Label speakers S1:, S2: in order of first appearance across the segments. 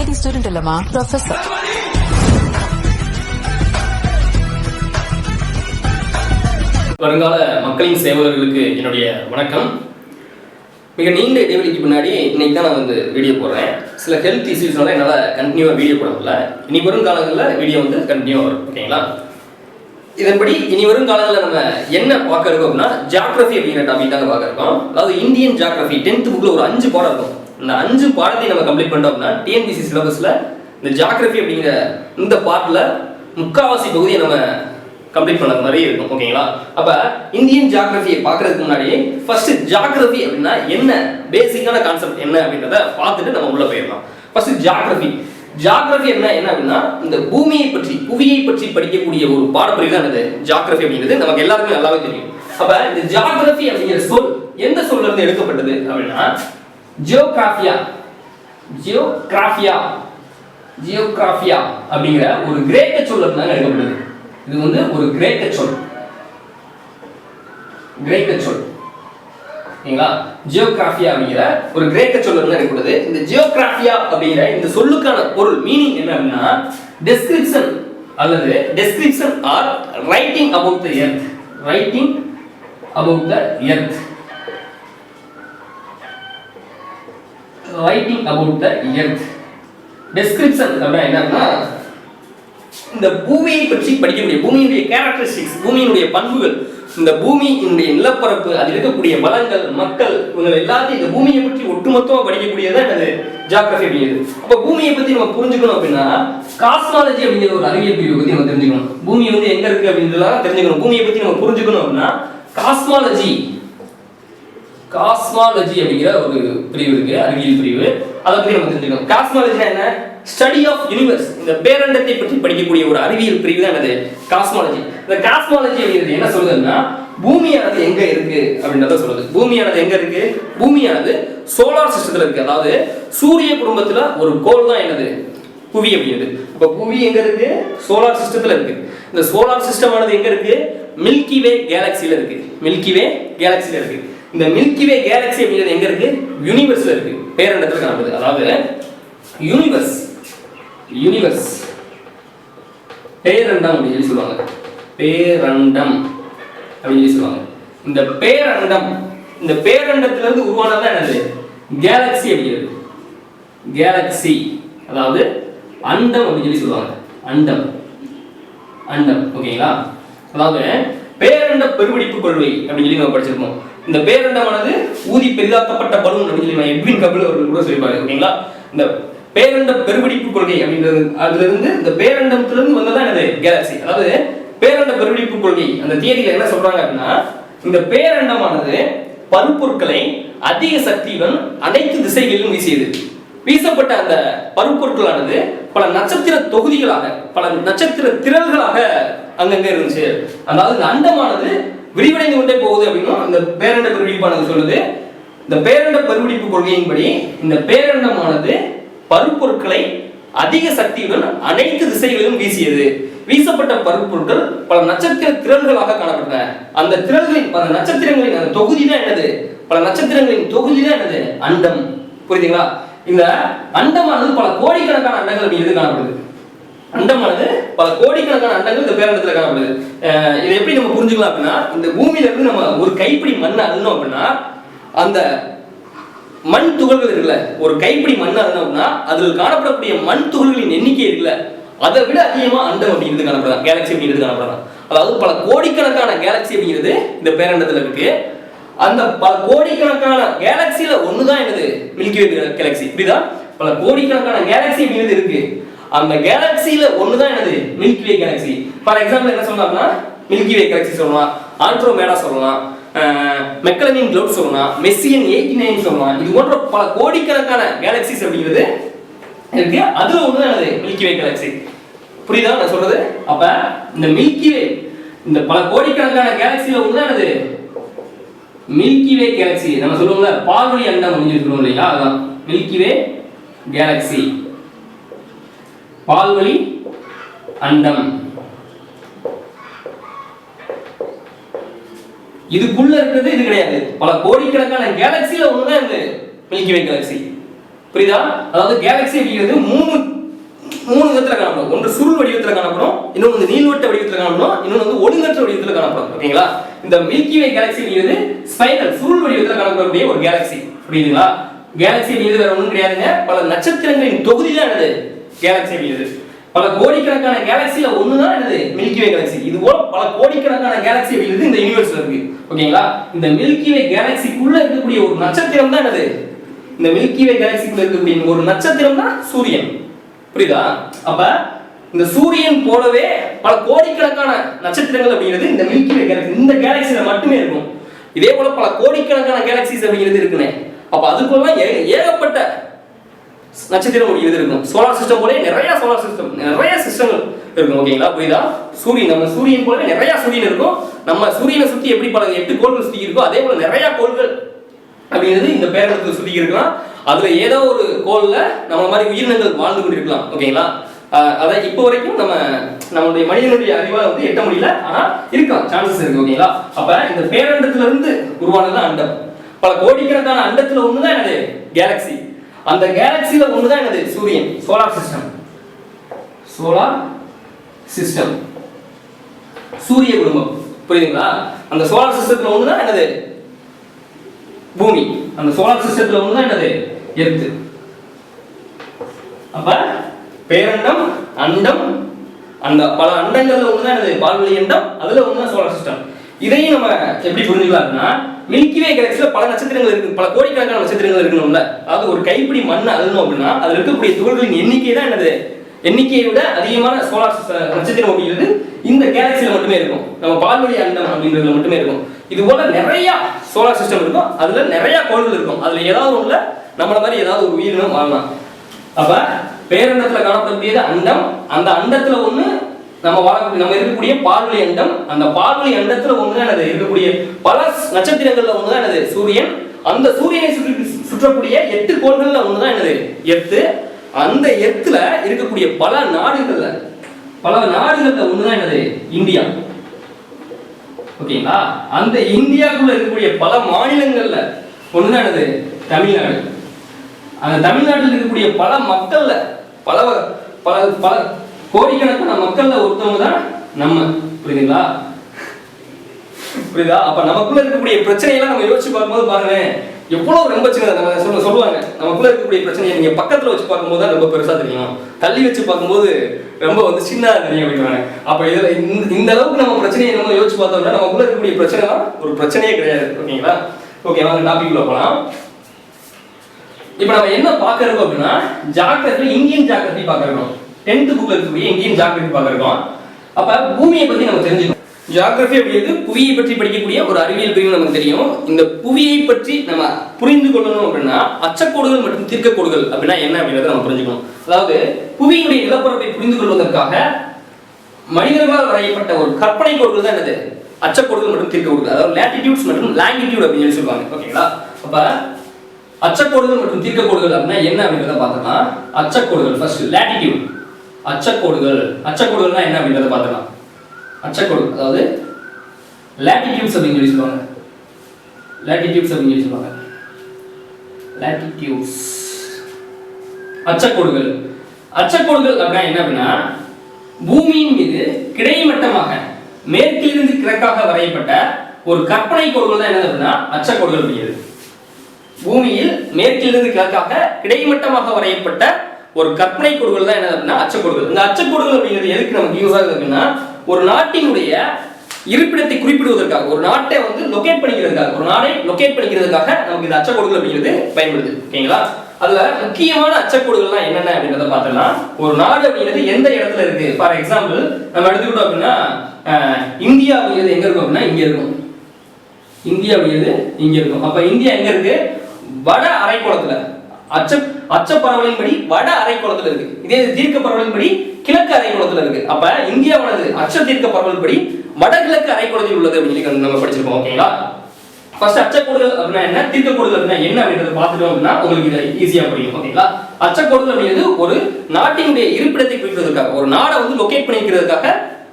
S1: Lady student இல்லமா professor
S2: வருங்கால மக்களின் சேவகர்களுக்கு என்னுடைய வணக்கம். மிக நீண்ட இடைவெளிக்கு முன்னாடி இன்னைக்கு தான் நான் வந்து வீடியோ போடுறேன். சில ஹெல்த் இஷ்யூஸ்னால என்னால் கண்டினியூவாக வீடியோ போட முடியல. இனி வரும் காலங்களில் வீடியோ வந்து கண்டினியூவாக வரும் ஓகேங்களா இதன்படி இனி வரும் காலங்களில் நம்ம என்ன பார்க்க இருக்கோம் அப்படின்னா ஜாக்ரஃபி அப்படிங்கிற டாபிக் தாங்க பார்க்க இருக்கோம். அதாவது இந்தியன் ஜாக்ரஃபி டென்த் புக்கில் ஒரு அஞ்சு பாடம் இருக்கும். இந்த அஞ்சு பாடத்தையும் நம்ம கம்ப்ளீட் பண்ணிட்டோம் அப்படின்னா டிஎன்பிசி சிலபஸில் இந்த ஜாகிரபி அப்படிங்கிற இந்த பார்ட்டில் முக்காவாசி பகுதியை நம்ம கம்ப்ளீட் பண்ணது மாதிரி இருக்கும் ஓகேங்களா அப்போ இந்தியன் ஜாகிரபியை பார்க்கறதுக்கு முன்னாடி ஃபர்ஸ்ட் ஜாகிரபி அப்படின்னா என்ன? பேசிக்கான கான்செப்ட் என்ன அப்படின்றத பார்த்துட்டு நம்ம உள்ள போயிடலாம். ஃபர்ஸ்ட் ஜாகிரபி ஜாகிரபி என்ன என்ன அப்படின்னா இந்த பூமியை பற்றி புவியை பற்றி படிக்கக்கூடிய ஒரு பாடப்பிரிவு தான் இது ஜாகிரபி அப்படிங்கிறது. நமக்கு எல்லாருக்குமே நல்லாவே தெரியும். அப்ப இந்த ஜாகிரபி அப்படிங்கிற சொல் எந்த சொல்ல இருந்து எடுக்கப்பட்டது அப்படின்னா ஜியோகிராஃபியா ஜியோகிராஃபியா ஜியோகிராஃபியா அப்படிங்கிற ஒரு கிரேக்க சொல்ல இருந்து இது வந்து ஒரு கிரேக்க சொல். கிரேக்க சொல். சரிங்களா? ஜியோகிராஃபியா அப்படிங்கிற ஒரு கிரேக்க சொல் இருந்து இந்த ஜியோகிராஃபியா அப்படிங்கிற இந்த சொல்லுக்கான பொருள் மீனிங் என்ன அப்படின்னா டெஸ்கிரிப்ஷன் அல்லது description are writing about the earth writing about the earth writing about the earth description அப்படின்னா என்னன்னா இந்த பூமியை பற்றி படிக்கக்கூடிய பூமியினுடைய கேரக்டரிஸ்டிக்ஸ் பூமியினுடைய பண்புகள் இந்த பூமியினுடைய நிலப்பரப்பு அதில் இருக்கக்கூடிய வளங்கள் மக்கள் இவங்க எல்லாத்தையும் இந்த பூமியை பற்றி ஒட்டுமொத்தமாக படிக்கக்கூடியதான் எனது ஜாகிரபி அப்படிங்கிறது. அப்போ பூமியை பற்றி நம்ம புரிஞ்சுக்கணும் அப்படின்னா காஸ்மாலஜி அப்படிங்கிற ஒரு அறிவியல் பிரிவை பற்றி நம்ம தெரிஞ்சுக்கணும். பூமி வந்து எங்கே இருக்குது அப்படின்றதெல்லாம் தெரிஞ்சுக்கணும். பூமியை பற்றி நம்ம புரிஞ்சுக்கணும் அப்படின்னா காஸ்மாலஜி காஸ்மாலஜி அப்படிங்கிற ஒரு பிரிவு இருக்கு அறிவியல் பிரிவு. அதை பத்தி நம்ம தெரிஞ்சுக்கணும். காஸ்மாலஜினா என்ன? ஸ்டடி ஆஃப் யூனிவர்ஸ் இந்த பேரண்டத்தை பற்றி படிக்கக்கூடிய ஒரு அறிவியல் பிரிவு தான் என்னது? காஸ்மாலஜி இந்த காஸ்மாலஜி அப்படிங்கிறது என்ன சொல்லுதுன்னா பூமியானது எங்க இருக்கு அப்படின்றத சொல்லுது. பூமியானது எங்க இருக்கு? பூமியானது சோலார் சிஸ்டத்துல இருக்கு. அதாவது சூரிய குடும்பத்துல ஒரு கோல் தான் என்னது? புவி அப்படிங்கிறது இப்போ புவி எங்க இருக்கு? சோலார் சிஸ்டத்துல இருக்கு. இந்த சோலார் சிஸ்டம் ஆனது எங்க இருக்கு? மில்கி வே கேலக்சில இருக்கு. மில்கி வே கேலக்சில இருக்கு. இந்த மில்கி வே கேலக்சி அப்படிங்கிறது எங்க இருக்கு? யூனிவர்ஸ்ல இருக்கு. பேரண்டத்தில் காணப்படுது அதாவது யூனிவர்ஸ் யூனிவர்ஸ் பேரண்டம் அப்படின்னு சொல்லி சொல்லுவாங்க. பேரண்டம் அப்படின்னு சொல்லி சொல்லுவாங்க. இந்த பேரண்டம் இந்த பேரண்டத்துல இருந்து உருவானதான் என்னது? கேலக்சி அப்படிங்கிறது. கேலக்சி அதாவது அண்டம் அப்படின்னு சொல்லி சொல்லுவாங்க. அண்டம். அண்டம். ஓகேங்களா? அதாவது பேரண்ட பெருவெடிப்பு கொள்கை அப்படின்னு சொல்லி நம்ம படிச்சிருக்கோம். இந்த பேரண்டமானது ஊதி பெரிதாக்கப்பட்ட பலூன் அப்படின்னு சொல்லி நம்ம எட்வின் கபில் அவர்கள் கூட சொல்லிப்பாரு ஓகேங்களா? இந்த பேரண்ட பெருவெடிப்பு கொள்கை அப்படின்றது அதுல இருந்து இந்த பேரண்டத்திலிருந்து வந்ததான் என்னது? கேலக்சி அதாவது பேரண்ட பெருவெடிப்பு கொள்கை. அந்த தியரியில என்ன சொல்றாங்க அப்படின்னா இந்த பேரண்டமானது பருப்பொருட்களை அதிக சக்தியுடன் அனைத்து திசைகளிலும் வீசியது. வீசப்பட்ட அந்த பருப்பொருட்களானது பல நட்சத்திர தொகுதிகளாக பல நட்சத்திர திரள்களாக அங்கங்க இருந்துச்சு. அதாவது இந்த அண்டமானது விரிவடைந்து கொண்டே போகுது அப்படின்னும் அந்த பேரண்ட பெருவெடிப்பானது சொல்லுது. இந்த பேரண்ட பெருவெடிப்பு கொள்கையின்படி இந்த பேரண்டமானது பருப்பொருட்களை அதிக சக்தியுடன் அனைத்து திசைகளிலும் வீசியது. வீசப்பட்ட பருப்பொருட்கள் பல நட்சத்திர திரள்களாக காணப்பட்டன. அந்த திரள்களின் பல நட்சத்திரங்களின் அந்த தொகுதி தான் என்னது? பல நட்சத்திரங்களின் தொகுதி தான் என்னது? அண்டம். புரியுதுங்களா? இந்த அண்டமானது பல கோடிக்கணக்கான அண்டங்கள் அப்படி எது காணப்படுது. அண்டமானது பல கோடிக்கணக்கான அண்டங்கள் இந்த பேரண்டத்தில் காணப்படுது. இதை எப்படி நம்ம புரிஞ்சுக்கலாம் அப்படின்னா இந்த பூமியில இருந்து நம்ம ஒரு கைப்பிடி மண் அள்ளணும் அப்படின்னா அந்த மண் துகள்கள் இருக்குல்ல ஒரு கைப்பிடி மண் அப்படின்னா அதில் காணப்படக்கூடிய மண் துகள்களின் எண்ணிக்கை இருக்குல்ல அதை விட அதிகமாக அண்டம் அப்படிங்கிறது காணப்படலாம் கேலக்சி அப்படிங்கிறது காணப்படலாம். அதாவது பல கோடிக்கணக்கான கேலக்சி அப்படிங்கிறது இந்த பேரண்டத்தில் இருக்கு. அந்த பல கோடிக்கணக்கான கேலக்சியில தான் என்னது? மில்கி வே கேலக்சி இப்படிதான் பல கோடிக்கணக்கான கேலக்சி அப்படிங்கிறது இருக்கு. அந்த கேலக்சியில ஒண்ணுதான் என்னது? Milky Way galaxy for example என்ன சொல்லலாம்னா மில்கி வே கேலக்சி சொல்லலாம். ஆண்ட்ரோமேடா சொல்லலாம். மெக்கலனின் கிளவுட் சொல்லலாம். மெஸ்ஸியன் எயிட்டி நைன் சொல்லலாம். இது போன்ற பல கோடிக்கணக்கான கேலக்சிஸ் அப்படிங்கிறது இருக்கு. அதுல தான் என்னது? மில்கி வே கேலக்சி புரியுதா நான் சொல்றது? அப்ப இந்த மில்கி வே இந்த பல கோடிக்கணக்கான கேலக்சியில ஒண்ணு என்னது? மில்கி வே கேலக்சி நம்ம சொல்லுவோம்ல பால்வழி அண்டம் அப்படின்னு சொல்லுவோம் இல்லையா? அதுதான் மில்கி வே கேலக்சி பால்வழி அண்டம். இதுக்குள்ள இருக்கிறது இது கிடையாது. பல கோடிக்கணக்கான கேலக்சியில ஒண்ணுதான் இந்த மில்கி வே கேலக்சி புரியுதா? அதாவது கேலக்ஸி அப்படிங்கிறது மூணு மூணு விதத்துல காணப்படும். ஒன்று சுருள் வடிவத்தில் காணப்படும் இன்னொன்று வந்து நீள்வட்ட வடிவத்தில் காணப்படும் இன்னொன்று வந்து ஒழுங்கற்ற வடிவத்தில் காணப்படும். ஓகேங்களா? இந்த மில்கி வே கேலக்ஸி அப்படிங்கிறது ஸ்பைரல் சுருள் வடிவத்தில் காணப்படக்கூடிய ஒரு கேலக்ஸி புரியுதுங்களா? கேலக்ஸி அப்படிங்கிறது வேற ஒன்றும் கிடையாதுங்க. பல நட்சத்திரங்களின் தொகுதி தான் என்னது கேலக்ஸி அப்படிங்கிறது பல கோடிக்கணக்கான கேலக்சில ஒன்று தான் என்னது? மில்கி வே கேலக்ஸி இது போல பல கோடிக்கணக்கான கேலக்ஸி அப்படிங்கிறது இந்த யூனிவர்ஸ்ல இருக்கு. ஓகேங்களா இந்த மில்கி வே கேலக்சிக்குள்ள இருக்கக்கூடிய ஒரு நட்சத்திரம் தான் என்னது? இந்த மில்கி வே கேலக்சிக்குள்ள இருக்கக்கூடிய ஒரு நட்சத்திரம் தான் சூரியன். புரியுதா? அப்ப இந்த சூரியன் போலவே பல கோடிக்கணக்கான நட்சத்திரங்கள் அப்படிங்கிறது இந்த மில்கி வே கேலக்சி இந்த கேலக்சியில மட்டுமே இருக்கும். இதே போல பல கோடிக்கணக்கான கேலக்சிஸ் அப்படிங்கிறது இருக்குனே. அப்ப அதுக்குள்ள ஏ- ஏகப்பட்ட நட்சத்திரம் இது இருக்கும் சோலார் சிஸ்டம் போலே நிறைய சோலார் சிஸ்டம் நிறைய சிஸ்டங்கள் இருக்கும் ஓகேங்களா புரியுதா? சூரியன் நம்ம சூரியன் போலவே நிறைய சூரியன் இருக்கும். நம்ம சூரியனை சுத்தி எப்படி பல எட்டு கோள்கள் சுத்தி இருக்கோ அதே போல நிறைய கோள்கள் அப்படிங்கிறது இந்த பேரண்டத்தை சுத்தி இருக்கலாம். அதுல ஏதோ ஒரு கோள்ல நம்ம மாதிரி உயிரினங்கள் வாழ்ந்து கொண்டிருக்கலாம் ஓகேங்களா அதான் இப்போ வரைக்கும் நம்ம நம்மளுடைய மனிதனுடைய அறிவால் வந்து எட்ட முடியல ஆனா இருக்கலாம் சான்சஸ் இருக்கு ஓகேங்களா அப்ப இந்த பேரண்டத்துல இருந்து உருவானது அண்டம். பல கோடிக்கணக்கான அண்டத்துல ஒண்ணுதான் என்னது? கேலக்ஸி அந்த கேலக்ஸியில் ஒன்று தான் என்னது? சூரியன். சோலார் சிஸ்டம் சோலார் சிஸ்டம் சூரிய குடும்பம். புரியுதுங்களா? அந்த சோலார் சிஸ்டத்தில் ஒன்று தான் என்னது? பூமி. அந்த சோலார் சிஸ்டத்தில் ஒன்று தான் என்னது? எர்த்து அப்ப பேரண்டம் அண்டம் அந்த பல அண்டங்கள்ல தான் என்னது? பால்வெளி அண்டம். அதில் ஒன்று தான் சோலார் சிஸ்டம் இதையும் நம்ம எப்படி புரிஞ்சுக்கலாம்னா மில்கிவே வே பல நட்சத்திரங்கள் இருக்கு. பல கோடிக்கணக்கான நட்சத்திரங்கள் இருக்கணும்ல. அதாவது ஒரு கைப்பிடி மண் அள்ளணும் அப்படின்னா அதில் இருக்கக்கூடிய துகள்களின் எண்ணிக்கை தான் என்னது? எண்ணிக்கையை விட அதிகமான சோலார் நட்சத்திரம் அப்படிங்கிறது இந்த கேலக்சில மட்டுமே இருக்கும். நம்ம பால்வழி அண்டம் அப்படிங்கிறதுல மட்டுமே இருக்கும். இது போல நிறைய சோலார் சிஸ்டம் இருக்கும். அதுல நிறைய கோள்கள் இருக்கும். அதுல ஏதாவது ஒண்ணுல நம்மள மாதிரி ஏதாவது ஒரு உயிரினம் வாழலாம். அப்ப பேரண்டத்துல காணப்படக்கூடியது அண்டம். அந்த அண்டத்துல ஒண்ணு நம்ம வாழக்கூடிய நம்ம இருக்கக்கூடிய பால்வெளி அண்டம் அந்த பால்வெளி அண்டத்துல ஒண்ணு என்னது? இருக்கக்கூடிய பல நட்சத்திரங்கள்ல ஒண்ணுதான் என்னது? சூரியன். அந்த சூரியனை சுற்றி சுற்றக்கூடிய எட்டு கோள்கள்ல ஒண்ணுதான் என்னது? எத்து அந்த எத்துல இருக்கக்கூடிய பல நாடுகள்ல பல நாடுகள்ல ஒண்ணுதான் என்னது? இந்தியா. ஓகேங்களா? அந்த இந்தியாவுக்குள்ள இருக்கக்கூடிய பல மாநிலங்கள்ல ஒண்ணுதான் என்னது? தமிழ்நாடு. அந்த தமிழ்நாட்டில் இருக்கக்கூடிய பல மக்கள்ல பல பல பல கோடிக்கணக்கான மக்கள்ல ஒருத்தவங்க தான் நம்ம. புரியுதுங்களா? புரியுதா? அப்ப நமக்குள்ள இருக்கக்கூடிய பிரச்சனையெல்லாம் நம்ம யோசிச்சு பார்க்கும்போது பாருங்க எவ்வளவு ரொம்ப சின்னதா நம்ம சொல்ல சொல்லுவாங்க. நமக்குள்ள இருக்கக்கூடிய பிரச்சனையை நீங்க பக்கத்துல வச்சு பார்க்கும்போது தான் ரொம்ப பெருசா தெரியும். தள்ளி வச்சு பார்க்கும்போது ரொம்ப வந்து சின்னதா தெரியும் அப்படின்றாங்க அப்ப இதுல இந்த- இந்த அளவுக்கு நம்ம பிரச்சனையை நம்ம யோசிச்சு பார்த்தோம்னா நமக்குள்ள இருக்கக்கூடிய பிரச்சனை ஒரு பிரச்சனையே கிடையாது. ஓகேங்களா? ஓகே வாங்க டாபிக் உள்ள போலாம். இப்போ நம்ம என்ன பார்க்கறோம் அப்படின்னா ஜாக்கிரதை இந்தியன் ஜாக்கிரதை பார்க்கறோம். டென்த்து புக்கில் இருக்கக்கூடிய எங்கேயும் ஜாகிரபி பார்க்குறோம் அப்போ பூமியை பற்றி நம்ம தெரிஞ்சுக்கணும். ஜாகிரபி அப்படிங்கிறது புவியை பற்றி படிக்கக்கூடிய ஒரு அறிவியல் பிரிவு நமக்கு தெரியும். இந்த புவியை பற்றி நம்ம புரிந்து கொள்ளணும் அப்படின்னா அச்சக்கோடுகள் மற்றும் தீர்க்கக்கோடுகள் அப்படின்னா என்ன அப்படின்றத நம்ம புரிஞ்சுக்கணும். அதாவது புவியினுடைய நிலப்பரப்பை புரிந்து கொள்வதற்காக மனிதர்களால் வரையப்பட்ட ஒரு கற்பனை கோடுகள் தான் என்னது? அச்சக்கோடுகள் மற்றும் தீர்க்கக்கோடுகள். அதாவது லேட்டிடியூட்ஸ் மற்றும் லாங்கிடியூட் அப்படின்னு சொல்லி சொல்லுவாங்க. ஓகேங்களா? அப்போ அச்சக்கோடுகள் மற்றும் தீர்க்கக்கோடுகள் அப்படின்னா என்ன அப்படின்றத பார்த்தோம்னா அச்சக்கோடுகள் ஃபர்ஸ்ட் லேட்டிடியூட் அச்சக்கோடுகள். அச்சக்கோடுகள்னா என்ன அப்படின்றத பார்த்துக்கலாம். அச்சக்கோடு அதாவது லேட்டிடியூட்ஸ் அப்படின்னு சொல்லி சொல்லுவாங்க லேட்டிடியூட்ஸ் அப்படின்னு சொல்லி சொல்லுவாங்க லேட்டிடியூட்ஸ் அச்சக்கோடுகள். அச்சக்கோடுகள் அப்படின்னா என்ன அப்படின்னா பூமியின் மீது கிடைமட்டமாக மேற்கிலிருந்து கிழக்காக வரையப்பட்ட ஒரு கற்பனை கோடுகள் தான் என்னது அப்படின்னா அச்சக்கோடுகள் அப்படிங்கிறது. பூமியில் மேற்கிலிருந்து கிழக்காக கிடைமட்டமாக வரையப்பட்ட ஒரு கற்பனை கொடுகள் தான் என்ன அப்படின்னா அச்சக்கொடுகள் இந்த அச்சக்கொடுகள் அப்படிங்கிறது எதுக்கு நமக்கு யூஸ் ஆகுது அப்படின்னா ஒரு நாட்டினுடைய இருப்பிடத்தை குறிப்பிடுவதற்காக ஒரு நாட்டை வந்து லொகேட் பண்ணிக்கிறதுக்காக ஒரு நாடை லொகேட் பண்ணிக்கிறதுக்காக நமக்கு இந்த அச்சக்கோடுகள் அப்படிங்கிறது பயன்படுது. ஓகேங்களா? அதுல முக்கியமான அச்சக்கோடுகள்லாம் என்னென்ன அப்படின்றத பார்த்தோம்னா ஒரு நாடு அப்படிங்கிறது எந்த இடத்துல இருக்கு? ஃபார் எக்ஸாம்பிள் நம்ம எடுத்துக்கிட்டோம் அப்படின்னா இந்தியா அப்படிங்கிறது எங்க இருக்கும் அப்படின்னா இங்க இருக்கும். இந்தியா அப்படிங்கிறது இங்க இருக்கும். அப்ப இந்தியா எங்க இருக்கு? வட அரைக்கோளத்துல. அச்ச அச்ச பரவலின்படி வட அரைக்கோளத்துல இருக்கு இதே தீர்க்க பரவலின்படி கிழக்கு அரைக்கோளத்துல இருக்கு அப்ப இந்தியாவானது அச்ச தீர்க்க பரவலின்படி வடகிழக்கு அரைக்கோளத்தில் உள்ளது அப்படின்னு சொல்லி நம்ம படிச்சிருக்கோம் ஓகேங்களா ஃபர்ஸ்ட் அச்சக்கோடுகள் அப்படின்னா என்ன? தீர்க்கக்கோடுகள் அப்படின்னா என்ன அப்படின்றத பார்த்துட்டோம் அப்படின்னா உங்களுக்கு இதை ஈஸியா புரியும் ஓகேங்களா அச்சக்கோடுகள் அப்படிங்கிறது ஒரு நாட்டினுடைய இருப்பிடத்தை குறிப்பதற்காக ஒரு நாடை வந்து லொகேட் பண்ணிக்கிறதுக்காக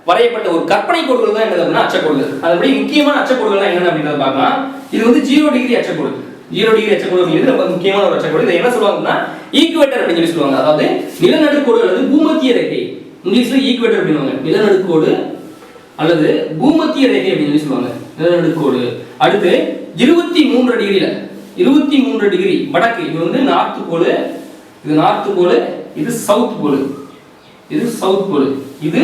S2: வரையப்பட்ட ஒரு கற்பனை கோடுகள் தான் என்னது அப்படின்னா அச்சக்கோடுகள் அதுபடி முக்கியமான அச்சக்கோடுகள் என்னென்ன அப்படின்றத பார்க்கலாம். இது வந்து ஜீரோ டிகிரி அச்சக்கோடு ஜீரோ டிகிரி அச்சக்கோடு அப்படிங்கிறது ரொம்ப முக்கியமான ஒரு அச்சக்கோடு இதை என்ன சொல்லுவாங்கன்னா ஈக்குவேட்டர் அப்படின்னு சொல்லி சொல்லுவாங்க. அதாவது நிலநடுக்கோடு அல்லது பூமத்திய ரேகை. இங்கிலீஷ்ல ஈக்குவேட்டர் அப்படின்னுவாங்க நிலநடுக்கோடு அல்லது பூமத்திய ரேகை அப்படின்னு சொல்லி சொல்லுவாங்க. நிலநடுக்கோடு. அடுத்து இருபத்தி மூன்று டிகிரியில இருபத்தி மூன்று டிகிரி வடக்கு. இது வந்து நார்த்து கோடு இது நார்த்து கோடு இது சவுத் கோடு இது சவுத் கோடு இது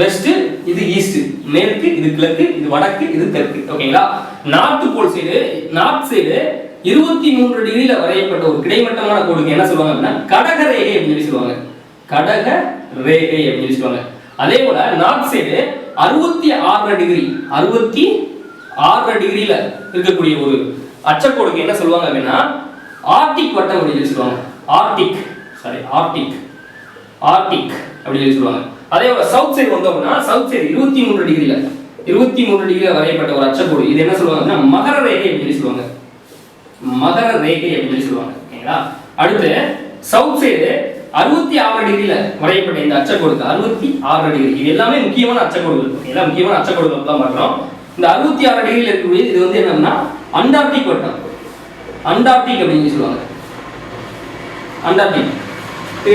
S2: வெஸ்ட் இது ஈஸ்ட் மேற்கு இது கிழக்கு இது வடக்கு இது தெற்கு. ஓகேங்களா north pole side north side இருபத்தி மூன்று டிகிரியில வரையப்பட்ட ஒரு கிடைமட்டமான கோடுக்கு என்ன சொல்லுவாங்க அப்படின்னா கடக ரேகை அப்படின்னு சொல்லி சொல்லுவாங்க. கடக ரேகை அப்படின்னு சொல்லி சொல்லுவாங்க. அதே போல நார்த் சைடு அறுபத்தி ஆறரை டிகிரி அறுபத்தி ஆறரை டிகிரியில இருக்கக்கூடிய ஒரு அச்சக்கோடுக்கு என்ன சொல்லுவாங்க அப்படின்னா ஆர்டிக் வட்டம் அப்படின்னு சொல்லி சொல்லுவாங்க. ஆர்டிக் சாரி ஆர்டிக் ஆர்டிக் அப்படின்னு சொல்லி சொல்லுவாங்க. அதே போல சவுத் சைடு வந்தோம் அப்படின்னா சவுத் சைடு இருபத்தி மூன்று டிகிரியில இருபத்தி மூணு டிகிரியில் வரையப்பட்ட ஒரு அச்சக்கோடு. இது என்ன சொல்லுவாங்க மகர ரேகை அப்படின்னு சொல்லி சொல்லுவாங்க. மகர ரேகை அப்படின்னு சொல்லி சொல்லுவாங்க. ஓகேங்களா? அடுத்து சவுத் சைடு அறுபத்தி ஆறு டிகிரியில வரையப்பட்ட இந்த அச்சக்கோடுக்கு அறுபத்தி ஆறு டிகிரி. இது எல்லாமே முக்கியமான அச்சக்கோடுகள். ஓகேங்களா? முக்கியமான அச்சக்கோடுகள் தான் பார்க்குறோம். இந்த அறுபத்தி ஆறு டிகிரியில் இருக்கக்கூடிய இது வந்து என்னன்னா அண்டார்டிக் வட்டம். அண்டார்டிக் அப்படின்னு சொல்லி சொல்லுவாங்க. அண்டார்டிக்.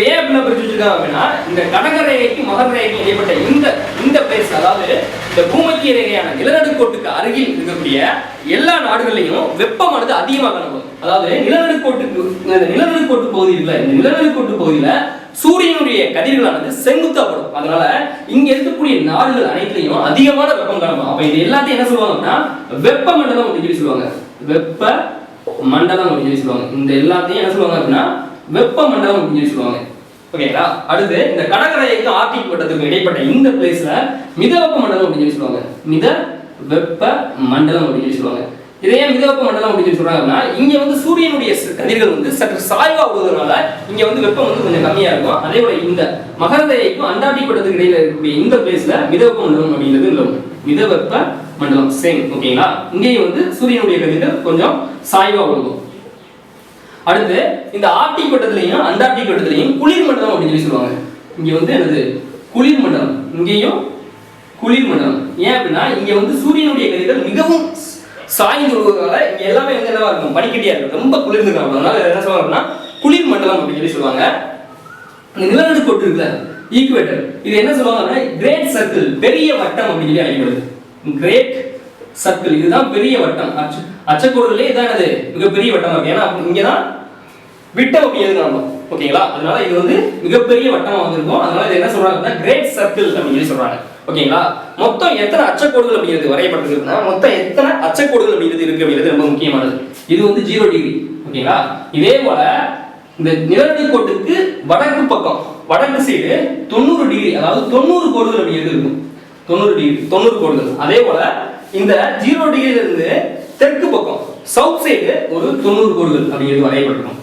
S2: ஏன் அப்படிலாம் பிரிச்சு வச்சிருக்காங்க அப்படின்னா இந்த கடக ரேகைக்கு மகர ரேகைக்கு இடைப்பட்ட இந்த இந்த பிளேஸ் அதாவது இந்த பூமத்திய ரேகையான நிலநடுக்கோட்டுக்கு அருகில் இருக்கக்கூடிய எல்லா நாடுகள்லையும் வெப்பமானது அதிகமாக காணப்படும் அதாவது நிலநடுக்கோட்டுக்கு இந்த நிலநடுக்கோட்டு பகுதி இல்லை இந்த நிலநடுக்கோட்டு பகுதியில சூரியனுடைய கதிர்களானது செங்குத்தாப்படும் அதனால இங்க இருக்கக்கூடிய நாடுகள் அனைத்துலையும் அதிகமான வெப்பம் காணப்படும். அப்ப இது எல்லாத்தையும் என்ன சொல்லுவாங்க அப்படின்னா வெப்ப மண்டலம் அப்படின்னு சொல்லி சொல்லுவாங்க. வெப்ப மண்டலம் அப்படின்னு சொல்லி சொல்லுவாங்க. இந்த எல்லாத்தையும் என்ன சொல்லுவாங்க அப்படின்னா வெப்ப மண்டலம் அப்படின்னு சொல்லுவாங்க. ஓகேங்களா அடுத்து இந்த கடற்கரைக்கு ஆர்டிக் வட்டத்துக்கு இடைப்பட்ட இந்த பிளேஸ்ல மித வெப்ப மண்டலம் அப்படின்னு சொல்லுவாங்க. மித வெப்ப மண்டலம் அப்படின்னு சொல்லுவாங்க. இதே ஏன் மித வெப்ப மண்டலம் அப்படின்னு சொல்றாங்கன்னா இங்க வந்து சூரியனுடைய கதிர்கள் வந்து சற்று சாய்வா விடுவதனால இங்க வந்து வெப்பம் வந்து கொஞ்சம் கம்மியா இருக்கும். அதே போல இந்த மகரதைக்கும் அண்டார்டிக் வட்டத்துக்கு இடையில இருக்கக்கூடிய இந்த பிளேஸ்ல மித வெப்ப மண்டலம் அப்படிங்கிறது இல்லை. மித வெப்ப மண்டலம் சேம் ஓகேங்களா இங்கேயும் வந்து சூரியனுடைய கதிர்கள் கொஞ்சம் சாய்வா விழுகும் அடுத்து இந்த ஆர்டிக் வட்டத்திலையும் அண்டார்டிக் வட்டத்திலையும் குளிர் மண்டலம் அப்படின்னு சொல்லி சொல்லுவாங்க. இங்க வந்து என்னது? குளிர் மண்டலம் இங்கேயும் குளிர் மண்டலம் ஏன் அப்படின்னா இங்க வந்து சூரியனுடைய கதிர்கள் மிகவும் சாய்ந்து விடுவதால இங்க எல்லாமே வந்து என்னவா இருக்கும்? பனிக்கட்டியா இருக்கும். ரொம்ப குளிர்ந்துருக்கும். அதனால என்ன சொல்லுவாங்கன்னா குளிர் மண்டலம் அப்படின்னு சொல்லி சொல்லுவாங்க. இந்த நிலநடுக்கோட்டு இருக்குல்ல ஈக்குவேட்டர் இது என்ன சொல்லுவாங்கன்னா கிரேட் சர்க்கிள் பெரிய வட்டம் அப்படின்னு சொல்லி அழைக்கப்படுது. கிரேட் சர்க்கிள் இதுதான் பெரிய வட்டம். ஆக்சுவலி அச்சக்கோடுகளே இதான் என்னது மிகப்பெரிய வட்டம் இருக்கு ஏன்னா அப்ப இங்கதான் விட்டம் அப்படி எழுதுறாங்க ஓகேங்களா? அதனால இது வந்து மிகப்பெரிய வட்டம் வந்திருக்கும். அதனால இது என்ன சொல்றாங்க அப்படின்னா கிரேட் சர்க்கிள் அப்படின்னு சொல்லி சொல்றாங்க. ஓகேங்களா? மொத்தம் எத்தனை அச்சக்கோடுகள் அப்படிங்கிறது வரையப்பட்டிருக்குன்னா மொத்தம் எத்தனை அச்சக்கோடுகள் அப்படிங்கிறது இருக்கு அப்படிங்கிறது ரொம்ப முக்கியமானது. இது வந்து ஜீரோ டிகிரி ஓகேங்களா? இதே போல இந்த நிலநடுக்கோட்டுக்கு வடக்கு பக்கம் வடக்கு சைடு தொண்ணூறு டிகிரி அதாவது தொண்ணூறு கோடுகள் அப்படிங்கிறது இருக்கும். தொண்ணூறு டிகிரி தொண்ணூறு கோடுகள். அதே போல இந்த ஜீரோ டிகிரில இருந்து தெற்கு பக்கம் சவுத் சைடு ஒரு தொண்ணூறு கோடுகள் அப்படிங்கிறது வரையப்பட்டிருக்கும்.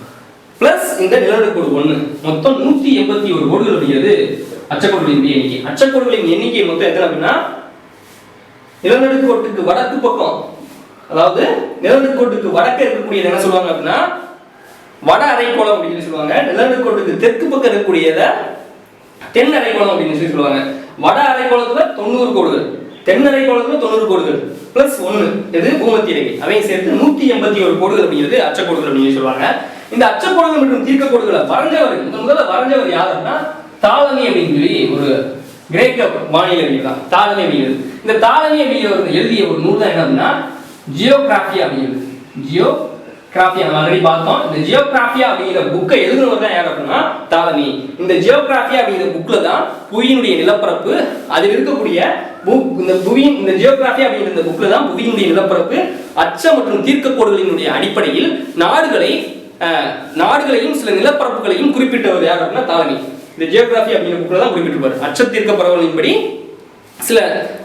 S2: பிளஸ் இந்த நிலநடுக்கோடு ஒண்ணு மொத்தம் நூத்தி எண்பத்தி ஒரு கோடுகள் அப்படிங்கிறது அச்சக்கோடுகளின் எண்ணிக்கை. அச்சக்கோடுகளின் எண்ணிக்கை மொத்தம் எத்தனை அப்படின்னா நிலநடுக்கோட்டுக்கு வடக்கு பக்கம் அதாவது நிலநடுக்கோட்டுக்கு வடக்க இருக்கக்கூடியது என்ன சொல்லுவாங்க அப்படின்னா வட அரைக்கோளம் அப்படின்னு சொல்லுவாங்க. நிலநடுக்கோட்டுக்கு தெற்கு பக்கம் இருக்கக்கூடியத தென் அரைக்கோளம் அப்படின்னு சொல்லி சொல்லுவாங்க. வட அரைக்கோளத்துல தொண்ணூறு கோடுகள். தென்னரை அரைக்கோளத்துல தொண்ணூறு கோடுகள் பிளஸ் ஒன்னு இது பூமத்திய ரேகை அவையும் சேர்த்து நூத்தி எண்பத்தி ஒரு கோடுகள் அப்படிங்கிறது அச்சக்கோடுகள் அப்படின்னு சொல்லுவாங்க. இந்த அச்சக்கோடுகள் மற்றும் தீர்க்க கோடுகளை வரைஞ்சவர் இந்த முதல்ல வரைஞ்சவர் யாருன்னா தாளமி அப்படின்னு சொல்லி ஒரு கிரேக்க வானிலை அறிஞர் தாளமி அப்படிங்கிறது. இந்த தாளமி அப்படிங்கிறவர் எழுதிய ஒரு நூல் தான் என்ன அப்படின்னா ஜியோகிராஃபி அப்படிங்கிறது. ஜியோ கிராஃபியா நம்ம ஆல்ரெடி பார்த்தோம். இந்த ஜியோகிராஃபியா அப்படிங்கிற புக்கை எழுதுனவர் தான் யார் அப்படின்னா தாலமி இந்த ஜியோகிராஃபியா அப்படிங்கிற புக்கில் தான் புவியினுடைய நிலப்பரப்பு அதில் இருக்கக்கூடிய புக் இந்த புவியின் இந்த ஜியோகிராஃபியா அப்படிங்கிற இந்த புக்கில் தான் புவியினுடைய நிலப்பரப்பு அச்ச மற்றும் தீர்க்க கோடுகளினுடைய அடிப்படையில் நாடுகளை நாடுகளையும் சில நிலப்பரப்புகளையும் குறிப்பிட்டவர் யார் அப்படின்னா தாலமி இந்த ஜியோகிராஃபி அப்படிங்கிற புக்கில் தான் குறிப்பிட்டிருப்பார். அச்ச தீர்க்க பரவலின்படி சில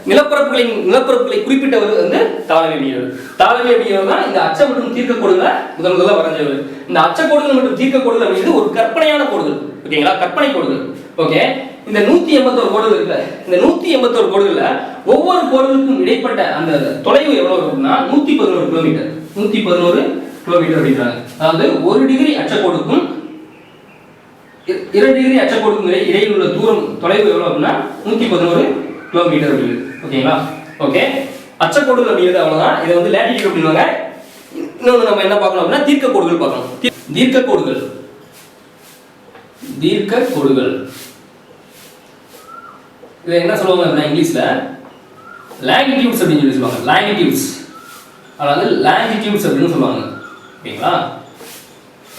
S2: நிலப்பரப்புகளின் நிலப்பரப்புகளை குறிப்பிட்டவர் வந்து தாளமை அப்படிங்கிறது தாளவி அப்படிங்கிறது தான் இந்த அச்ச மற்றும் தீர்க்க முதன் முதல் முதல்ல வரைஞ்சவர். இந்த அச்ச கோடுகள் மற்றும் தீர்க்க அப்படிங்கிறது ஒரு கற்பனையான கோடுகள். ஓகேங்களா கற்பனை கோடுகள். ஓகே இந்த நூத்தி எண்பத்தோரு கோடுகள் இருக்குல்ல? இந்த நூத்தி எண்பத்தோரு கோடுகள்ல ஒவ்வொரு கோடுகளுக்கும் இடைப்பட்ட அந்த தொலைவு எவ்வளவு இருக்கும்னா நூத்தி பதினோரு கிலோமீட்டர் நூத்தி பதினோரு கிலோமீட்டர் அப்படின்றாங்க. அதாவது ஒரு டிகிரி அச்சக்கோடுக்கும் இ- இரண்டு டிகிரி அச்சக்கோடுக்கும் இடையில் உள்ள தூரம் தொலைவு எவ்வளவு அப்படின்னா நூத்தி பதினோரு கிலோமீட்டர் அப்படிங்கிறது ஓகேங்களா ஓகே அச்சக்கோடுகள் அப்படிங்கிறது அவ்வளோதான் இதை வந்து லேட்டிடியூட் அப்படின்வாங்க இன்னொன்று நம்ம என்ன பார்க்கணும் அப்படின்னா தீர்க்க கோடுகள் பார்க்கணும். தீர்க்க கோடுகள். தீர்க்க கோடுகள். இதை என்ன சொல்லுவாங்க அப்படின்னா இங்கிலீஷில்? லாங்கிடியூட்ஸ் அப்படின்னு சொல்லி சொல்லுவாங்க. லாங்கிடியூட்ஸ் அதாவது லாங்கிடியூட்ஸ் அப்படின்னு சொல்லுவாங்க. ஓகேங்களா?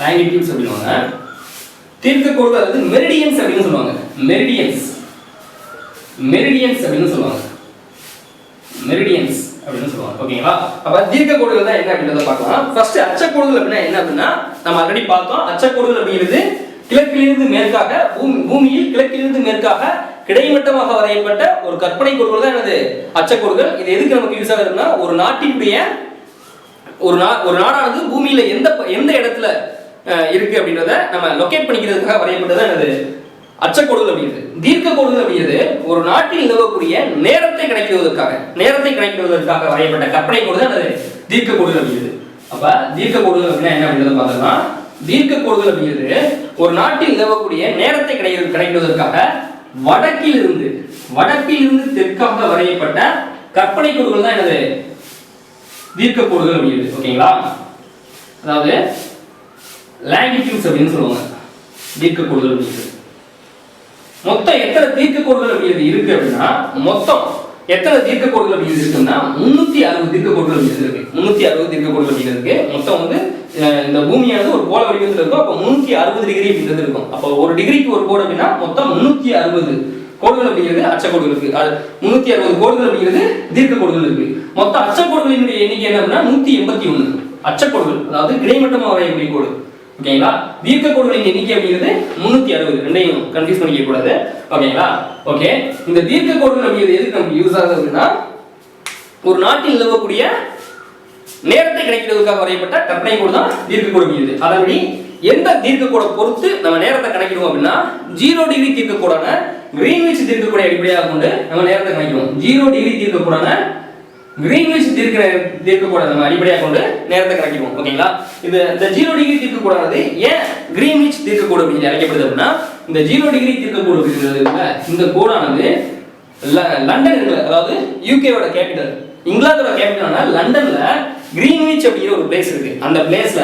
S2: லாங்கிடியூட்ஸ் அப்படின்னுவாங்க. தீர்க்க கோடுகள் அதாவது மெரிடியன்ஸ் அப்படின்னு சொல்லுவாங்க. மெரிடியன்ஸ் மெரிடியன்ஸ் அப்படின்னு சொல்லுவாங்க. மெரிடியன்ஸ் அப்படின்னு சொல்லுவாங்க. ஓகேங்களா அப்ப தீர்க்க கோடுகள் தான் என்ன அப்படின்றத பார்க்கலாம். ஃபர்ஸ்ட் அச்சக்கோடுகள் அப்படின்னா என்ன அப்படின்னா நம்ம ஆல்ரெடி பார்த்தோம். அச்சக்கோடுகள் அப்படிங்கிறது கிழக்கிலிருந்து மேற்காக பூமி பூமியில் கிழக்கிலிருந்து மேற்காக கிடைமட்டமாக வரையப்பட்ட ஒரு கற்பனை கோடுகள் தான் என்னது? அச்சக்கோடுகள். இது எதுக்கு நமக்கு யூஸ் ஆகுதுன்னா ஒரு நாட்டினுடைய ஒரு நா ஒரு நாடானது பூமியில எந்த ப- எந்த இடத்துல இருக்கு அப்படின்றத நம்ம லொகேட் பண்ணிக்கிறதுக்காக வரையப்பட்டது என்னது? அச்சக்கோடுகள் அப்படிங்கிறது. தீர்க்க கோடுகள் அப்படிங்கிறது ஒரு நாட்டில் நிலவக்கூடிய நேரத்தை கணக்கிடுவதற்காக நேரத்தை கணக்கிடுவதற்காக வரையப்பட்ட கற்பனை கோடு தான் என்னது தீர்க்க கோடுகள் அப்படிங்கிறது. அப்ப தீர்க்க கோடுகள் அப்படின்னா என்ன அப்படின்றத பார்த்தோம்னா தீர்க்க கோடுகள் அப்படிங்கிறது ஒரு நாட்டில் நிலவக்கூடிய நேரத்தை கிடை- கணக்கிடுவதற்காக வடக்கில் இருந்து வடக்கில் இருந்து தெற்காக வரையப்பட்ட கற்பனை கோடுகள் தான் என்னது? தீர்க்க கோடுகள் அப்படிங்கிறது. ஓகேங்களா? அதாவது லாங்கிட்யூட்ஸ் அப்படின்னு சொல்லுவாங்க. தீர்க்க கோடுகள் அப்படிங்கிறது. மொத்தம் எத்தனை தீர்க்க கோடுகள் அப்படிங்கிறது இருக்கு அப்படின்னா மொத்தம் எத்தனை தீர்க்க கோடுகள் அப்படிங்கிறது இருக்குன்னா முன்னூத்தி அறுபது தீர்க்க கோடுகள் அப்படிங்கிறது இருக்கு. முன்னூத்தி அறுபது தீர்க்க கோடுகள் அப்படிங்கிறது இருக்கு. மொத்தம் வந்து இந்த பூமியானது ஒரு கோள வடிவத்தில் இருக்கும். அப்போ முன்னூத்தி அறுபது டிகிரி அப்படின்றது இருக்கும் அப்போ ஒரு டிகிரிக்கு ஒரு கோடு அப்படின்னா மொத்தம் முன்னூத்தி அறுபது கோடுகள் அப்படிங்கிறது அச்சக்கோடுகள் இருக்கு. அது முன்னூத்தி அறுபது கோடுகள் அப்படிங்கிறது தீர்க்க கோடுகள் இருக்கு. மொத்தம் அச்சக்கோடுகளினுடைய எண்ணிக்கை என்ன அப்படின்னா நூத்தி எண்பத்தி ஒண்ணு. அச்சக்கோடுகள் அதாவது கிடைமட்டமாக வரையக்கூடிய கோடு. ஓகேங்களா தீர்க்க கோடுகளின் எண்ணிக்கை அப்படிங்கிறது முன்னூத்தி அறுபது. ரெண்டையும் கன்ஃபியூஸ் பண்ணிக்க கூடாது ஓகேங்களா ஓகே இந்த தீர்க்க கோடுகள் அப்படிங்கிறது எதுக்கு நமக்கு யூஸ் ஆகுது அப்படின்னா ஒரு நாட்டில் நிலவக்கூடிய நேரத்தை கணக்கிடுவதற்காக வரையப்பட்ட கற்பனை கோடு தான் தீர்க்க கோடு அப்படிங்கிறது. அதன்படி எந்த தீர்க்க கோடை பொறுத்து நம்ம நேரத்தை கணக்கிடுவோம் அப்படின்னா ஜீரோ டிகிரி தீர்க்க கோடான கிரீன்விச் தீர்க்க கோடை அடிப்படையாக கொண்டு நம்ம நேரத்தை கணக்கிடுவோம். ஜீரோ டிகிரி தீர்க்க கோடான கிரீன்விச் தீர்க்க தீர்க்க கோடை நம்ம அடிப்படையாக கொண்டு நேரத்தை கணக்கிடுவோம் ஓகேங்களா? இது இந்த ஜீரோ டிகிரி தீர்க்க ஏன் கிரீன்விச் தீர்க்க கோடு அப்படின்னு அழைக்கப்படுது அப்படின்னா இந்த ஜீரோ டிகிரி தீர்க்கக்கூடும் அப்படிங்கிறது இந்த கோடானது ல- லண்டன் இருக்குல்ல அதாவது யூகேவோட கேபிட்டல் இங்கிலாந்தோட கேபிட்டலான லண்டன்ல கிரீன்விச் அப்படிங்கிற ஒரு பிளேஸ் இருக்கு. அந்த பிளேஸ்ல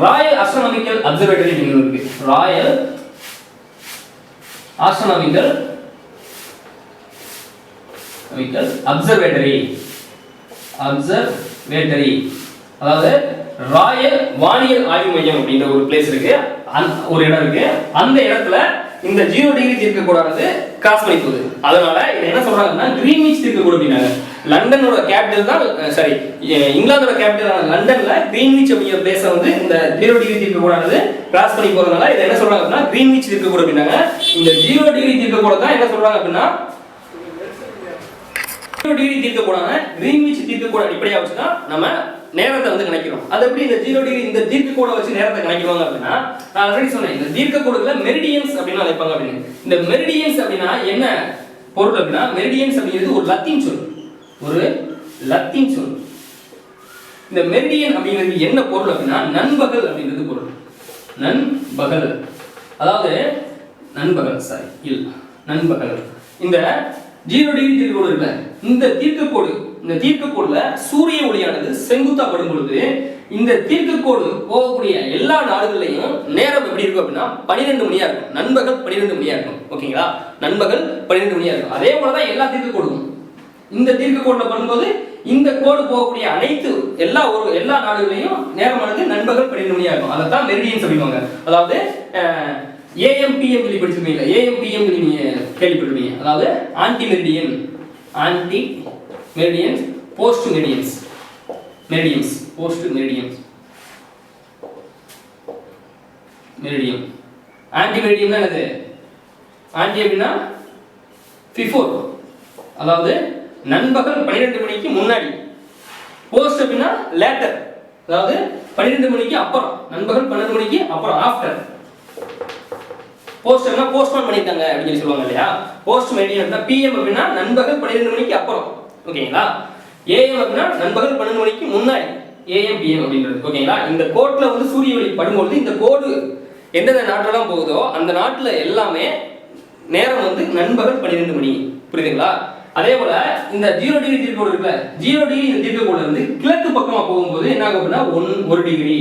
S2: ராயல் அஸ்ட்ரானமிக்கல் அப்சர்வேட்டரி அப்படின்னு இருக்கு. ராயல் ஆஸ்ட்ரானமிக்கல் அப்சர்வேட்டரி அப்சர்வேட்டரி அதாவது ராயல் வானியல் ஆய்வு மையம் அப்படின்ற ஒரு பிளேஸ் இருக்கு. ஒரு இடம் இருக்கு. அந்த இடத்துல இந்த ஜீரோ டிகிரி தீர்க்க கூடாது கிராஸ் பண்ணி போகுது. அதனால இது என்ன சொல்றாங்கன்னா கிரீன்விச் தீர்க்க கூட அப்படின்னாங்க. லண்டனோட கேபிட்டல் தான் சாரி இங்கிலாந்தோட கேபிட்டல் லண்டன்ல கிரீன்விச் அப்படிங்கிற பிளேஸ வந்து இந்த ஜீரோ டிகிரி தீர்க்க கூடாது கிராஸ் பண்ணி போறதுனால இதை என்ன சொல்றாங்க அப்படின்னா கிரீன்விச் தீர்க்க கூட அப்படின்னாங்க. இந்த ஜீரோ டிகிரி தீர்க்க கூட தான் என்ன சொல்றாங்க அப்படின்னா டிகிரி தீர்க்க கூடாது கிரீன்விச் தீர்க்க கூட அடிப்படையா வச்சு தான் நம்ம நேரத்தை வந்து கணக்கிறோம் அது எப்படி இந்த ஜீரோ டிகிரி இந்த தீர்க்க கூட வச்சு நேரத்தை கணக்கிடுவாங்க அப்படின்னா நான் ஆல்ரெடி சொன்னேன். இந்த தீர்க்க கோடுகளை மெரிடியன்ஸ் அப்படின்னு அழைப்பாங்க அப்படின்னு இந்த மெரிடியன்ஸ் அப்படின்னா என்ன பொருள் அப்படின்னா மெரிடியன்ஸ் அப்படிங்கிறது ஒரு லத்தீன் சொல். ஒரு லத்தீன் சொல். இந்த மெரிடியன் அப்படிங்கிறது என்ன பொருள் அப்படின்னா நண்பகல் அப்படிங்கிறது பொருள். நண்பகல். அதாவது நண்பகல் சாரி இல் நண்பகல். இந்த ஜீரோ டிகிரி தீர்க்கோடு இருக்குல்ல இந்த தீர்க்கக்கோடு இந்த தீர்க்கக்கோடுல சூரிய ஒளியானது செங்குத்தா படும் பொழுது இந்த தீர்க்கக்கோடு போகக்கூடிய எல்லா நாடுகள்லையும் நேரம் எப்படி இருக்கும் அப்படின்னா பன்னிரெண்டு மணியா இருக்கும். நண்பகல் பன்னிரெண்டு மணியா இருக்கும். ஓகேங்களா? நண்பகல் பன்னிரெண்டு மணியா இருக்கும். அதே போலதான் எல்லா தீர்க்கக்கோடும். இந்த தீர்க்கக்கோடுல படும்போது பண்ணும்போது இந்த கோடு போகக்கூடிய அனைத்து எல்லா ஒரு எல்லா நாடுகளையும் நேரமானது நண்பகல் பன்னிரெண்டு மணியா இருக்கும். அதை தான் மெரிடியன்ஸ் அப்படிவாங்க அதாவது ஏஎம்பிஎம் சொல்லி படிச்சிருப்பீங்க ஏஎம்பிஎம் நீங்க கேள்விப்பட்டிருப்பீங்க. அதாவது ante meridian ante meridians post meridians meridiems post meridiems meridiem ante மெரிடியம்னா என்னது ஆன்டி அப்படின்னா பிஃபோர் அதாவது நண்பகல் பன்னிரெண்டு மணிக்கு முன்னாடி. போஸ்ட் அப்படின்னா லேட்டர் அதாவது பன்னிரெண்டு மணிக்கு அப்புறம். நண்பகல் பன்னெண்டு மணிக்கு அப்புறம் ஆஃப்டர் போஸ்டர்னா போஸ்ட்மேன் போஸ்ட்போன் அப்படின்னு சொல்லி சொல்லுவாங்க இல்லையா? போஸ்ட் மெடியம் அப்படின்னா பிஎம் அப்படின்னா நண்பகல் பன்னிரெண்டு மணிக்கு அப்புறம். ஓகேங்களா ஏஎம் அப்படின்னா நண்பகல் பன்னெண்டு மணிக்கு முன்னாடி. ஏஎம் பிஎம் அப்படின்றது. ஓகேங்களா இந்த கோட்ல வந்து சூரிய ஒளி படும்பொழுது இந்த கோடு எந்தெந்த நாட்டிலலாம் போகுதோ அந்த நாட்டுல எல்லாமே நேரம் வந்து நண்பகல் பன்னிரெண்டு மணி. புரியுதுங்களா? அதே போல இந்த ஜீரோ டிகிரி தீர்க்கோடு இருக்குல்ல ஜீரோ டிகிரி இந்த தீர்க்கோடு வந்து கிழக்கு பக்கமா போகும்போது என்ன ஆகும் அப்படின்னா ஒன் ஒரு டிகிரி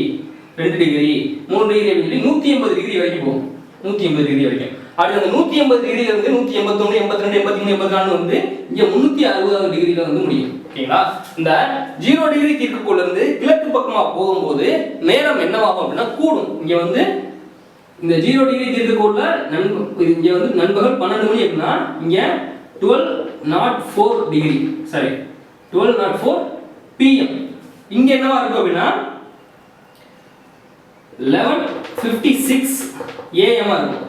S2: ரெண்டு டிகிரி மூணு டிகிரி அப்படின்னு சொல்லி நூத்தி ஐம்பது டிகிரி வரைக்கும் போகும். நூற்றி எண்பது டிகிரி வரைக்கும். அப்படி அந்த நூற்றி எண்பது டிகிரில இருந்து நூத்தி எண்பத்தொன்னு எண்பத்தி ரெண்டு எண்பத்தி மூணு எண்பத்தி நாலு வந்து இங்கே முந்நூற்றி அறுபதாவது டிகிரியில் வந்து முடியும். ஓகேங்களா? இந்த ஜீரோ டிகிரி தீர்க்கக்கோல இருந்து கிழக்கு பக்கமாக போகும்போது நேரம் என்னவாகும் அப்படின்னா கூடும். இங்கே வந்து இந்த ஜீரோ டிகிரி தீர்க்கக்குள்ள நண்ப இது வந்து நண்பகல் பன்னெண்டு மணி அப்படின்னா இங்கே twelve naught four degree sorry twelve naught four PM இங்கே என்னவா இருக்கும் அப்படின்னா லெவன் ஃபிஃப்டி சிக்ஸ் ஏஎம்மா இருக்கும்.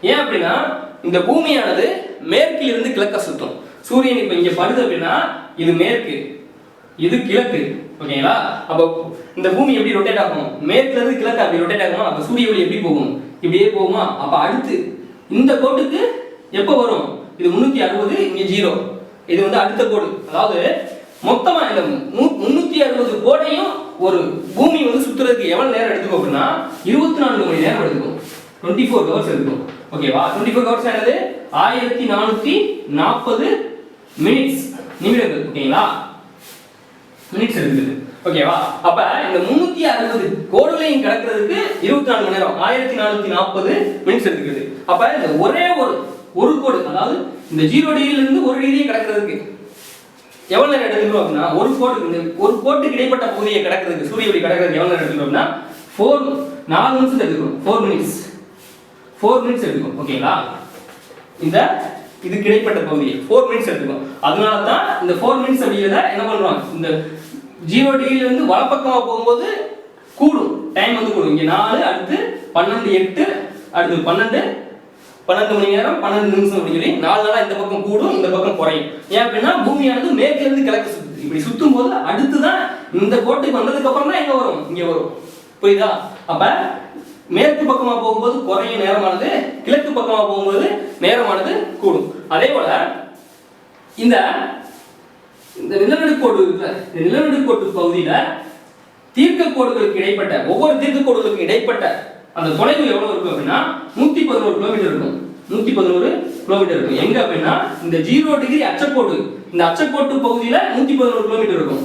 S2: ஏன் அப்படின்னா இந்த பூமியானது மேற்கில் இருந்து கிழக்க சுத்தும். சூரியன் இப்போ இங்கே படுது அப்படின்னா இது மேற்கு. இது கிழக்கு. ஓகேங்களா அப்போ இந்த பூமி எப்படி ரொட்டேட் ஆகும் மேற்குல இருந்து கிழக்கு அப்படி ரொட்டேட் ஆகுமா அப்போ சூரிய ஒளி எப்படி போகும்? இப்படியே போகுமா? அப்போ அடுத்து இந்த கோட்டுக்கு எப்போ வரும்? இது முந்நூற்றி அறுபது இங்கே ஜீரோ இது வந்து அடுத்த கோடு. அதாவது மொத்தமாக இந்த மு- முன்னூத்தி அறுபது கோடையும் ஒரு பூமி வந்து சுத்துறதுக்கு எவ்வளவு நேரம் எடுத்துக்கும் அப்படின்னா இருபத்தி நான்கு மணி நேரம் எடுத்துக்கும். டுவெண்ட்டி ஃபோர் ஹவர்ஸ் எடுத்துக்கும். ஓகேவா டுவெண்ட்டி ஃபோர் ஹவர்ஸ் என்னது? ஆயிரத்தி நானூத்தி நாற்பது மினிட்ஸ் நிமிடங்கள். ஓகேங்களா மினிட்ஸ் இருக்குது. ஓகேவா அப்ப இந்த முன்னூத்தி அறுபது கோடுகளையும் கடக்கிறதுக்கு இருபத்தி நாலு மணி நேரம். ஆயிரத்தி நானூத்தி நாற்பது மினிட்ஸ் எடுத்துக்கிறது அப்ப இந்த ஒரே ஒரு ஒரு கோடு அதாவது இந்த ஜீரோ டிகிரில இருந்து ஒரு டிகிரியும் கடக்கிறதுக்கு எவ்வளவு நேரம் எடுத்துக்கிறோம் அப்படின்னா ஒரு கோட்டுக்கு இந்த ஒரு கோட்டுக்கு இடைப்பட்ட பகுதியை கிடக்கிறதுக்கு சூரிய ஒளி கடக்கிறதுக்கு எவ்வளவு நேரம் எடுத்துக்கிறோம் அப்படின்னா ஃபோர் நாலு நிமிஷம் எடுத்துக்கிறோம் ஃபோர் மினிட்ஸ் ஃபோர் மினிட்ஸ் எடுத்துக்கும் ஓகேங்களா இந்த இது கிடைப்பட்ட பகுதியை ஃபோர் மினிட்ஸ் எடுத்துக்கும் அதனால தான் இந்த ஃபோர் மினிட்ஸ் அப்படிங்கிறத என்ன பண்ணுவாங்க இந்த ஜீரோ டிகிரிலேருந்து வலப்பக்கமாக போகும்போது கூடும். டைம் வந்து கூடும். இங்கே நாலு அடுத்து பன்னெண்டு எட்டு அடுத்து பன்னெண்டு பன்னெண்டு மணி நேரம் பன்னெண்டு நிமிஷம் அப்படின்னு சொல்லி நாலு நாளா இந்த பக்கம் கூடும் இந்த பக்கம் குறையும். ஏன் அப்படின்னா பூமியானது மேற்குல இருந்து கிழக்கு சுத்துது இப்படி சுத்தும் போது அடுத்துதான் இந்த கோட்டுக்கு வந்ததுக்கு அப்புறம் தான் எங்க வரும். இங்க வரும். புரியுதா? அப்ப மேற்கு பக்கமா போகும்போது குறையும் நேரமானது கிழக்கு பக்கமா போகும்போது நேரமானது கூடும். அதே போல இந்த இந்த நிலநடுக்கோடு இருக்குல்ல இந்த நிலநடுக்கோட்டு பகுதியில தீர்க்க கோடுகளுக்கு இடைப்பட்ட ஒவ்வொரு தீர்க்க கோடுகளுக்கு இடைப்பட்ட அந்த தொலைவு எவ்வளவு இருக்கும் அப்படின்னா நூத்தி பதினோரு கிலோமீட்டர் இருக்கும். நூத்தி பதினோரு கிலோமீட்டர் இருக்கும். எங்க அப்படின்னா இந்த ஜீரோ டிகிரி அச்சக்கோடு. இந்த அச்சக்கோட்டு பகுதியில நூத்தி பதினோரு கிலோமீட்டர் இருக்கும்.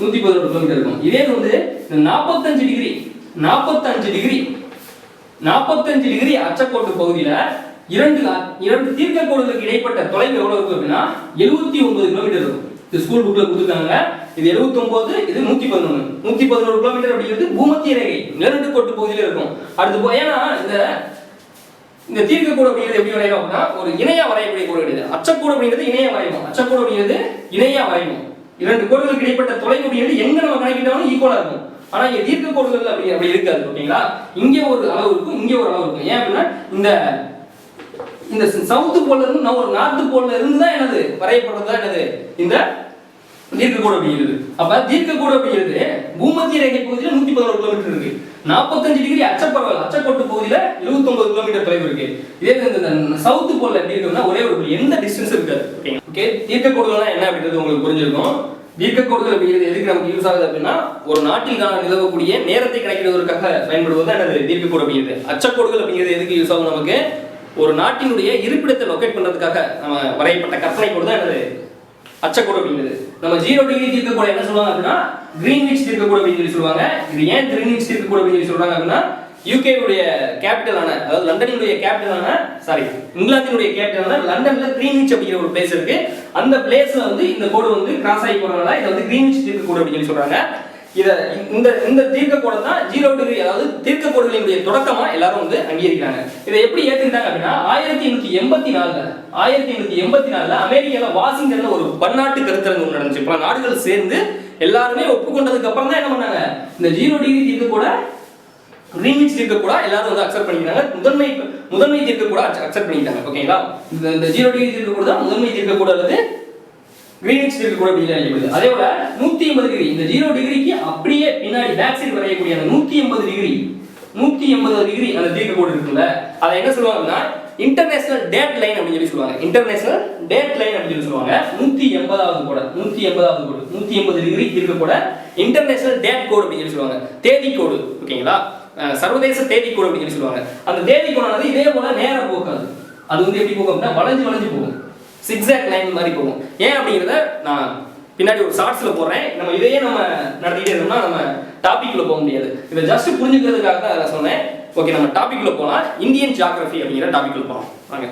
S2: நூத்தி பதினோரு கிலோமீட்டர் இருக்கும். இதே வந்து இந்த நாற்பத்தஞ்சு டிகிரி நாற்பத்தஞ்சு டிகிரி நாற்பத்தஞ்சு டிகிரி அச்சக்கோட்டு பகுதியில இரண்டு இரண்டு தீர்க்க கோடுகளுக்கு இடைப்பட்ட தொலைவு எவ்வளவு இருக்கும் அப்படின்னா எழுபத்தி ஒன்பது கிலோமீட்டர் இருக்கும். இது ஸ்கூல் புக்ல கொடுத்துருக்காங்க. இது 79 இது நூத்தி பதினொன்று நூத்தி பதினோரு கிலோமீட்டர் அப்படிங்கிறது பூமத்திய ரேகை. நிலநடுக்கோட்டு பகுதியில் இருக்கும். அடுத்து போ ஏன்னா இந்த இந்த தீர்க்கக்கூடு அப்படிங்கிறது எப்படி வரையும் அப்படின்னா ஒரு இணையா வரையக்கூடிய கோடு கிடையாது. அச்சக்கூடு அப்படிங்கிறது இணையா வரையணும். அச்சக்கூடு அப்படிங்கிறது இணையா வரையணும். இரண்டு கோடுகளுக்கு இடைப்பட்ட தொலை அப்படிங்கிறது எங்க நம்ம கணக்கிட்டாலும் ஈக்குவலா இருக்கும். ஆனா இங்க தீர்க்க கோடுகள் அப்படி அப்படி இருக்காது ஓகேங்களா இங்க ஒரு அளவு இருக்கும் இங்க ஒரு அளவு இருக்கும். ஏன் அப்படின்னா இந்த இந்த சவுத்து போல இருந்து நான் ஒரு நார்த்து போல இருந்து தான் என்னது? வரையப்படுறது தான் என்னது? இந்த தீர்க்கக்கூடு அப்படிங்கிறது அப்ப தீர்க்கக்கூடு அப்படிங்கிறது பூமத்திய ரேகை பகுதியில் நூத்தி பதினோரு கிலோமீட்டர் இருக்கு. நாற்பத்தஞ்சு டிகிரி அச்சப்பரவல் அச்சக்கோட்டு பகுதியில 79 கிலோமீட்டர் தொலைவு இருக்கு. இதே இந்த சவுத்து போல எப்படி இருக்குன்னா ஒரே ஒரு எந்த டிஸ்டன்ஸ் இருக்காது ஓகே தீர்க்கக்கூடுகள்னா என்ன அப்படின்றது உங்களுக்கு புரிஞ்சிருக்கும். தீர்க்கக்கோடுகள் அப்படிங்கிறது எதுக்கு நமக்கு யூஸ் ஆகுது அப்படின்னா ஒரு நாட்டிற்கான நிலவக்கூடிய நேரத்தை கணக்கிடுவதற்காக பயன்படுவது தான் என்னது? தீர்க்கக்கோடு அப்படிங்கிறது அச்சக்கோடுகள் அப்படிங்கிறது எதுக்கு யூஸ் ஆகும் நமக்கு? ஒரு நாட்டினுடைய இருப்பிடத்தை லொக்கேட் பண்றதுக்காக நம்ம வரையப்பட்ட கற்பனை கூட தான் என்னது அச்சக்கூட அப்படிங்கிறது நம்ம ஜீரோ டிகிரி தீர்க்கக்கூட என்ன சொல்லுவாங்க அப்படின்னா கிரீன்விச் தீர்க்கக்கூட அப்படின்னு சொல்லி சொல்லுவாங்க. இது ஏன் கிரீன்விச் தீர்க்கக்கூட அப்படின்னு சொல்லி சொல்றாங்க அப்படின்னா யூகேவுடைய கேபிட்டலான அதாவது லண்டனுடைய கேபிட்டலான சாரி இங்கிலாந்தினுடைய கேபிட்டலான லண்டன்ல கிரீன்விச் அப்படிங்கிற ஒரு பிளேஸ் இருக்கு. அந்த பிளேஸ்ல வந்து இந்த கோடு வந்து கிராஸ் ஆகி போறதுனால இதை வந்து கிரீன்விச் தீர்க்கக்கூட அப்படின்னு சொல்லி சொல்றாங்க. இதை இந்த இந்த தீர்க்க கோடம் தான் ஜீரோ டிகிரி அதாவது தீர்க்க கோடுகளினுடைய தொடக்கமா எல்லாரும் வந்து அங்கீகரிக்கிறாங்க. இதை எப்படி ஏத்துக்கிட்டாங்க அப்படின்னா ஆயிரத்தி எண்ணூத்தி எண்பத்தி நாலுல ஆயிரத்தி எண்ணூத்தி எண்பத்தி நாலுல அமெரிக்கால வாஷிங்டன்ல ஒரு பன்னாட்டு கருத்தரங்கு ஒன்று நடந்துச்சு. பல நாடுகள் சேர்ந்து எல்லாருமே ஒப்புக்கொண்டதுக்கு அப்புறம் தான் என்ன பண்ணாங்க? இந்த ஜீரோ டிகிரி தீர்க்க கூட ரீமிக்ஸ் தீர்க்க கூட எல்லாரும் வந்து அக்செப்ட் பண்ணிக்கிறாங்க. முதன்மை முதன்மை தீர்க்க கூட அக்செப்ட் பண்ணிட்டாங்க ஓகேங்களா? இந்த இந்த ஜீரோ டிகிரி தீர்க்க கூட தான் முதன்மை தீர்க்க கூட அல்லது கிரீனிக்ஸ் தீர்க்க கூட அப்படின்னு அழைக்கப்படுது அதே போல நூத்தி எண்பது டிகிரி இந்த ஜீரோ டிகிரிக்கு அப்படியே பின்னாடி பேக் சைடு வரையக்கூடிய அந்த நூத்தி எண்பது டிகிரி நூத்தி எண்பது டிகிரி அந்த தீர்க்க கோடு இருக்குல்ல அதை என்ன சொல்லுவாங்கன்னா இன்டர்நேஷனல் டேட் லைன் அப்படின்னு சொல்லி சொல்லுவாங்க. இன்டர்நேஷனல் டேட் லைன் அப்படின்னு சொல்லி சொல்லுவாங்க. நூத்தி எண்பதாவது கூட நூத்தி எண்பதாவது கோடு நூத்தி எண்பது டிகிரி தீர்க்க கூட இன்டர்நேஷனல் டேட் கோடு அப்படின்னு சொல்லி சொல்லுவாங்க. தேதி கோடு ஓகேங்களா சர்வதேச தேதி கோடு அப்படின்னு சொல்லி சொல்லுவாங்க. அந்த தேதி கோடானது இதே போல நேரம் போக்காது அது வந்து எப்படி போகும் அப்படின்னா வளைஞ்சு வளைஞ்சு போகும். சிக்ஸாக் லைன் மாதிரி போகும். ஏன் அப்படிங்கிறத நான் பின்னாடி ஒரு ஷார்ட்ஸில் போடுறேன். நம்ம இதையே நம்ம நடத்திக்கிட்டே இருந்தோம்னா நம்ம டாப்பிக்கில் போக முடியாது. இதை ஜஸ்ட் புரிஞ்சுக்கிறதுக்காக தான் அதை சொன்னேன். ஓகே நம்ம டாப்பிக்கில் போகலாம் இந்தியன் ஜியாகிரஃபி அப்படிங்கிற டாப்பிக்கில் போகலாம் வாங்க.